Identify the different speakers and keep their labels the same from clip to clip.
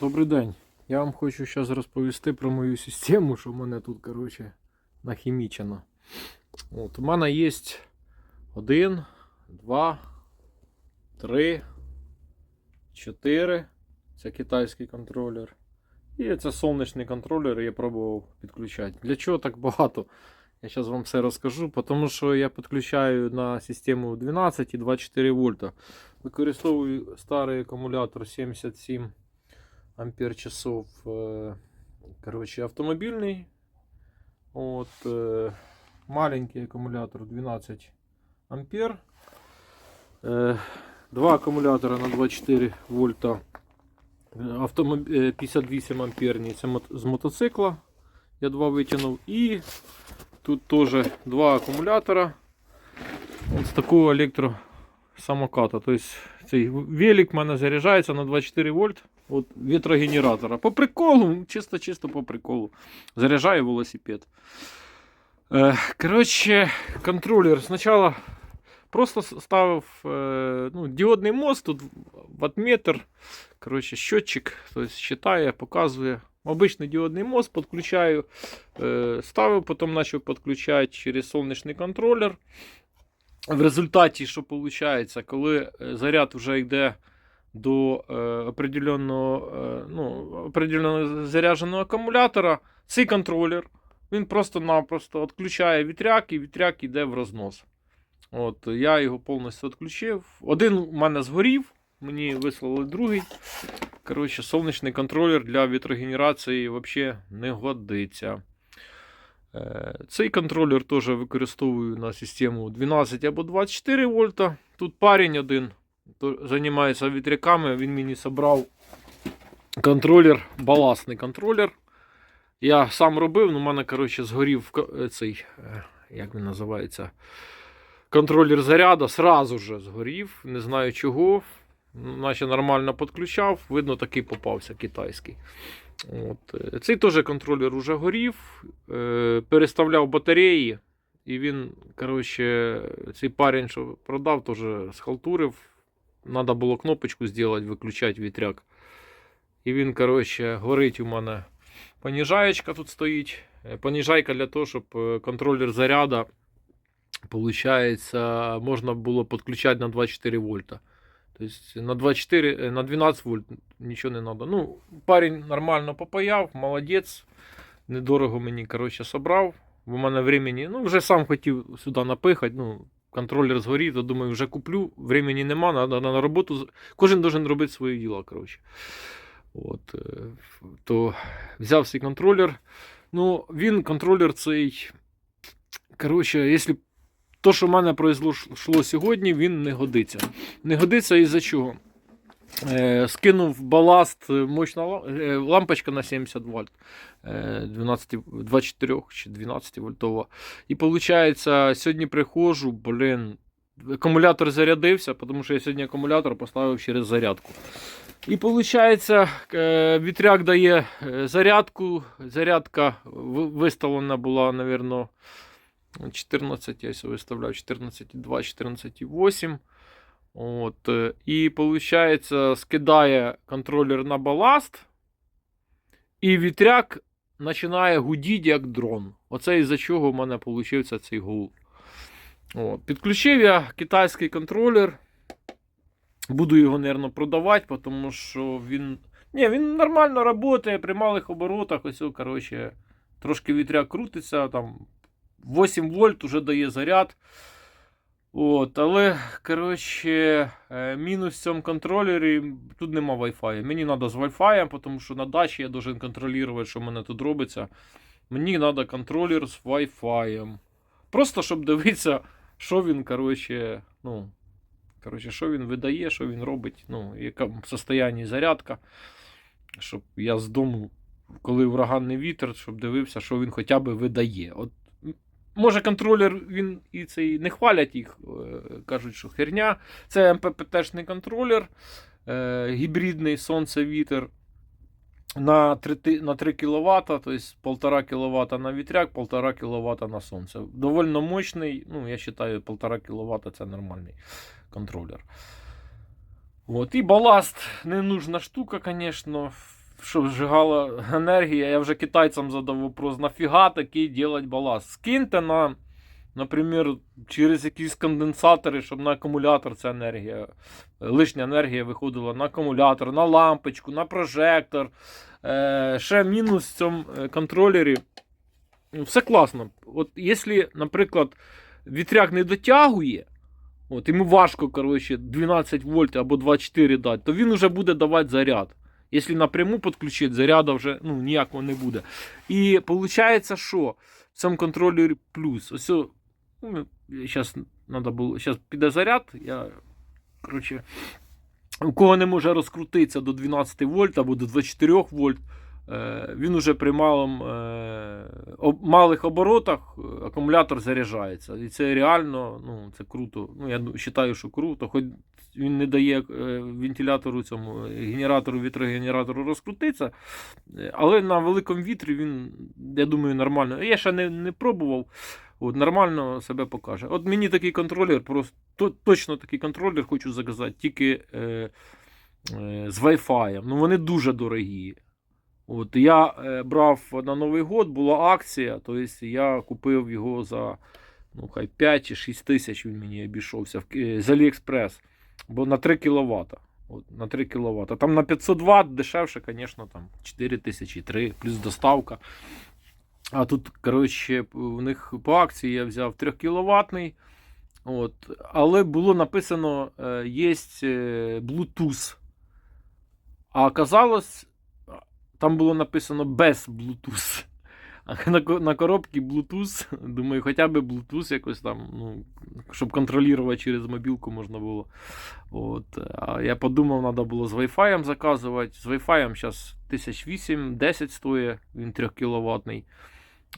Speaker 1: Добрий день. Я вам хочу зараз розповісти про мою систему, що в мене тут, коротше, нахімічено. От, у мене є один, два, три, чотири. Це китайський контролер. І це сонячний контролер, я пробував підключати. Для чого так багато? Я зараз вам все розкажу, тому що я підключаю на систему 12 і 24 вольта. Використовую старий акумулятор 77 ампер часов. е, Короче, автомобільний. От, е, маленький акумулятор 12 ампер. Е, Два акумулятора на 24 вольта. Е, Автомоб... е, 58 амперні. Це мот- з мотоцикла. Я два витягнув. І тут теж два акумулятора. От з такого електросамоката. Тобто цей велик в мене заряджається на 24 вольт от вітрогенератора. По приколу, чисто-чисто по приколу. Заряджаю велосипед. Е, коротше, контролер спочатку просто ставив е, ну, діодний мост, тут ватметр, коротше, тобто считає, показує. Обичний діодний мост підключаю, е, ставив, потім почав підключати через сонячний контролер. В результаті, що виходить, коли е, заряд вже йде до е, определенного, е, ну, определенного зарядженого акумулятора, цей контролер він просто-напросто відключає вітряк, і вітряк йде в рознос. От, я його повністю відключив. Один у мене згорів, мені вислали другий. Коротше, сонячний контролер для вітрогенерації взагалі не годиться. Е, Цей контролер теж використовую на систему 12 або 24 вольта. Тут парень один займається вітряками, він мені зібрав контролер, баласний контролер. Я сам робив, але в мене коротше, згорів е, цей, е, як він називається, контролер заряду, сразу же згорів, не знаю чого. Наче нормально підключав, видно, такий попався китайський. От. е, Цей теж контролер уже горів, е, переставляв батареї. І він, коротше, цей парень, що продав, теж схалтурив. Надо було кнопочку зробити, виключати вітряк. І він, коротше, горить у мене. Поніжаєчка тут стоїть. Е, Поніжайка для того, щоб контролер заряду, получається, можна було підключати на 24 вольта. Тобто на 24, е, на 12 вольт нічого не треба. Ну, парень нормально попаяв, молодець. Недорого мені, коротше, собрав. В мене времени, ну, вже сам хотів сюди напихати. Ну, контролер згорів, то думаю, вже куплю. Времени нема, надо на роботу. Кожен должен робити своє діло, коротше. От, е, то взяв цей контролер. Ну, він контролер цей. Коротше, якщо то, що в мене пройшло сьогодні, він не годиться. Не годиться із-за чого? Е, скинув баласт, е, мощна е, лампочка на 70 вольт, е, 12, 24 чи 12 вольтова. І виходить, сьогодні приходжу, блін, акумулятор зарядився, тому що я сьогодні акумулятор поставив через зарядку. І виходить, вітряк дає е, зарядку. Зарядка виставлена була, мабуть, 14, я ось виставляв 14,2, 14,8. От, е, і виходить, скидає контролер на баласт, і вітряк починає гудіти як дрон. Оце із-за чого в мене вийшов цей гул. От. Підключив я китайський контролер. Буду його, мабуть, продавати, тому що він. Ні, він нормально працює при малих оборотах. Ось, коротше, трошки вітряк крутиться, там 8 вольт уже дає заряд. От, але, коротше, е, мінус в цьому контролері, тут нема Wi-Fi. Мені треба з Wi-Fi, тому що на дачі я должен контролювати, що в мене тут робиться. Мені треба контролер з Wi-Fi. Просто щоб дивитися, що він, коротше, ну, коротше, що він видає, що він робить, ну, в якому состоянні зарядка. Щоб я з дому, коли ураганний вітер, щоб дивився, що він хоча б видає. От Може, контролер він і цей не хвалять їх, е, кажуть, що херня. Це МППТшний контролер, е, гібридний сонце-вітер на 3, на 3 кВт, тобто 1,5 кВт на вітряк, 1,5 кВт на сонце. Довольно мощний, ну, я вважаю, 1,5 кВт це нормальний контролер. От, і баласт не нужна штука, звісно. Щоб зжигала енергія, я вже китайцям задав вопрос, нафіга такий делать баласт? Скиньте на, наприклад, через якісь конденсатори, щоб на акумулятор ця енергія, лишня енергія виходила на акумулятор, на лампочку, на прожектор. Е, ще мінус в цьому е, контролері. Ну, Все класно. От якщо, наприклад, вітряк не дотягує, от, йому важко, коротше, 12 вольт або 24 дати, то він вже буде давати заряд. Якщо напряму підключити, заряду вже ну, ніякого не буде. І виходить, що в цьому контролері плюс. Ось, ну, зараз надо було, зараз піде заряд. Я, коротше, у кого не може розкрутитися до 12 вольт або до 24 вольт, е, він уже при малом, е, малих оборотах е, акумулятор заряджається. І це реально ну, це круто. Ну, я вважаю, що круто. Хоч він не дає е, вентилятору цьому е, генератору, вітрогенератору розкрутитися. е, Але на великому вітрі він, я думаю, нормально. Я ще не, не пробував. От, нормально себе покаже. От мені такий контролер, просто то- точно такий контролер хочу заказати, тільки е, е, з Wi-Fi. Ну вони дуже дорогі. От, я брав на Новий год, була акція, тобто я купив його за ну, хай 5 чи 6 тисяч він мені обійшовся з AliExpress, бо на 3 кВт. От, на 3 кВт. Там на 500 Вт дешевше, звісно, там 4 тисячі, 3, плюс доставка. А тут, коротше, у них по акції я взяв 3 кВт. От, але було написано, е, є е, Bluetooth. А оказалось, там було написано без Bluetooth. На, на коробці Bluetooth, думаю, хоча б Bluetooth якось там, ну, щоб контролювати через мобілку можна було. От. А я подумав, треба було з Wi-Fi заказувати. З Wi-Fi зараз 1008-10 стоїть, він 3 кВт.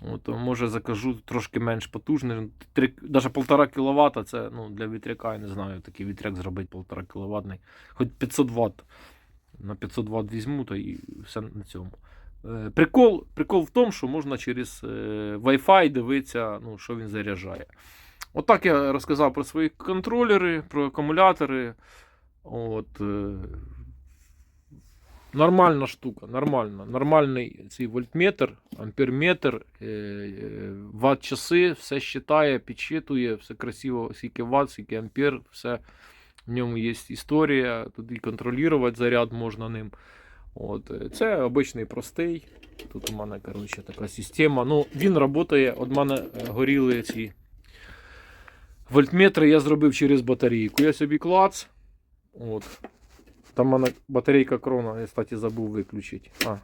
Speaker 1: От, може закажу трошки менш потужний. навіть 1,5 кВт це ну, для вітряка, я не знаю, такий вітряк зробити 1,5 кВт. Хоч 500 Вт. На 500 Вт візьму, та і все на цьому. Е, Прикол, прикол в тому, що можна через е, Wi-Fi дивитися, ну, що він заряджає. Отак я розказав про свої контролери, про акумулятори. От, е, нормальна штука, нормальна. Нормальний цей вольтметр, амперметр, е, ватт-часи, все считає, підсчитує, все красиво, скільки ватт, скільки ампер, все. В ньому є історія, тут і контролювати заряд можна ним. От, е, це обичний простий. Тут у мене коротше, така система. Ну, він працює. От мене е, горіли ці вольтметри, я зробив через батарейку. Я собі клац. От. Там у мене батарейка крона, я кстати, забув виключити. А,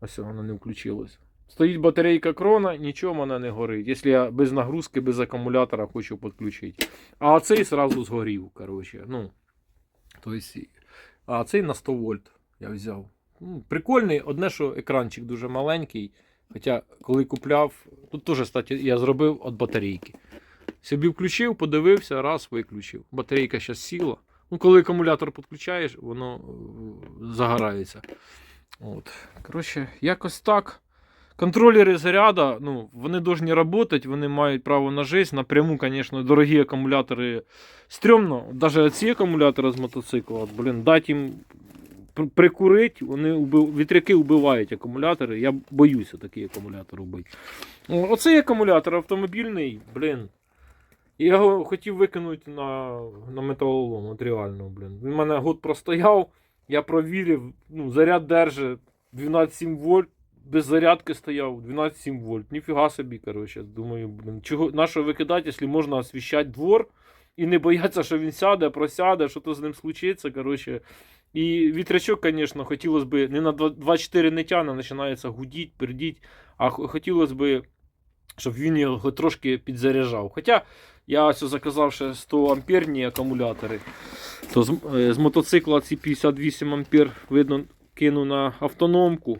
Speaker 1: ось вона не включилась. Стоїть батарейка крона, нічого в мене не горить. Якщо я без нагрузки, без акумулятора хочу підключити. А цей зразу згорів. коротше. Ну, тобто, а цей на 100 вольт я взяв. Ну, прикольний, одне, що екранчик дуже маленький. Хоча, коли купляв, тут теж, кстати, я зробив від батарейки. Собі включив, подивився, раз виключив. Батарейка зараз сіла. Ну, коли акумулятор підключаєш, воно е, загорається. От. Коротше, якось так. Контролери заряду, ну, вони повинні працювати, вони мають право на життя. Напряму, звісно, дорогі акумулятори стрьомно. Навіть ці акумулятори з мотоцикла, блін, дати їм пр- прикурити, вони вбив... вітряки вбивають акумулятори. Я боюся такий акумулятор вбити. Оцей акумулятор автомобільний, блін. Я його хотів викинути на, на металолом, от реально, блін. Він мене год простояв, я провірив, ну, заряд держить 12,7 вольт, без зарядки стояв, 12,7 вольт. Ніфіга собі, коротше. Думаю, блін, чого, на що викидати, якщо можна освіщати двор і не боятися, що він сяде, просяде, що то з ним случиться. Коротше. І вітрячок, звісно, хотілося б не на 2-4 не тягне, починається гудіть, пердіть, а хотілося б, щоб він його трошки підзаряджав. Хоча я ось заказав ще 100 амперні акумулятори, то з, е, з мотоцикла ці 58 ампер, видно, кину на автономку,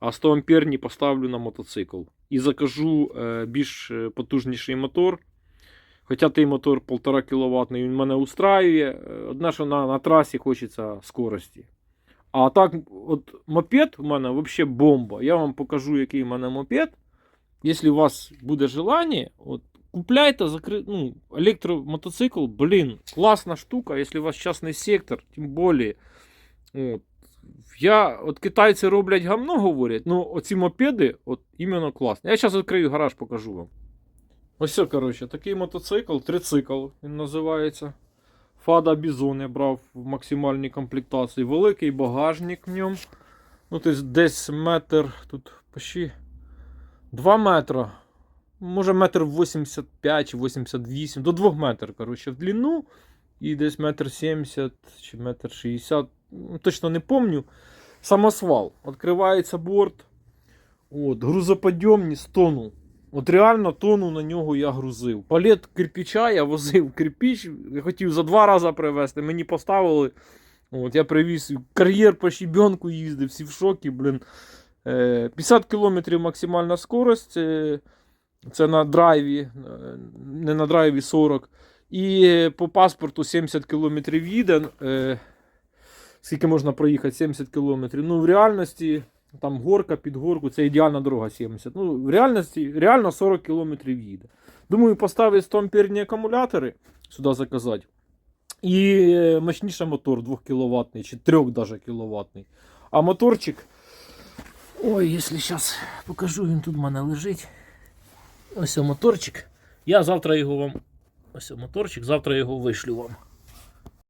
Speaker 1: а 100 амперні поставлю на мотоцикл. І закажу е, більш е, потужніший мотор. Хоча той мотор 1,5 кВт, він мене устраює. Е, Одне, що на, на трасі хочеться скорості. А так, от мопед у мене взагалі бомба. Я вам покажу, який у мене мопед. Якщо у вас буде желання, от, купляйте закри... ну, електромотоцикл, блін, класна штука, якщо у вас частний сектор, тим більше. От, Я, от китайці роблять гамно, говорять, ну оці мопеди, от іменно класні. Я зараз відкрию гараж, покажу вам. Ось коротше, такий мотоцикл, трицикл він називається. Фада Бізон я брав в максимальній комплектації. Великий багажник в ньому. Ну, тобто десь метр, тут почти 2 метра. Може метр 85 чи 88, до 2 метрів, коротше, в длину. І десь метр 70 чи метр 60, ну, точно не помню. Самосвал. Відкривається борт. От, грузоподйомність тону. От реально тону на нього я грузив. Палет кирпича я возив кирпич, я хотів за два рази привезти, мені поставили. От, я привіз кар'єр по щебенку їздив, всі в шокі, блін. Е, 50 км максимальна скорость. е, Це на драйві, е, не на драйві 40. І е, по паспорту 70 км їде. Е, Скільки можна проїхати? 70 км. Ну, в реальності там горка під горку, це ідеальна дорога 70. Ну, в реальності реально 40 км їде. Думаю, поставити 100 амперні акумулятори сюди заказати. І е, мощніший мотор 2 кВт чи 3 даже кВт. А моторчик. Ой, якщо зараз покажу, він тут в мене лежить. Ось моторчик. Я завтра його вам. Ось моторчик, завтра його вишлю вам.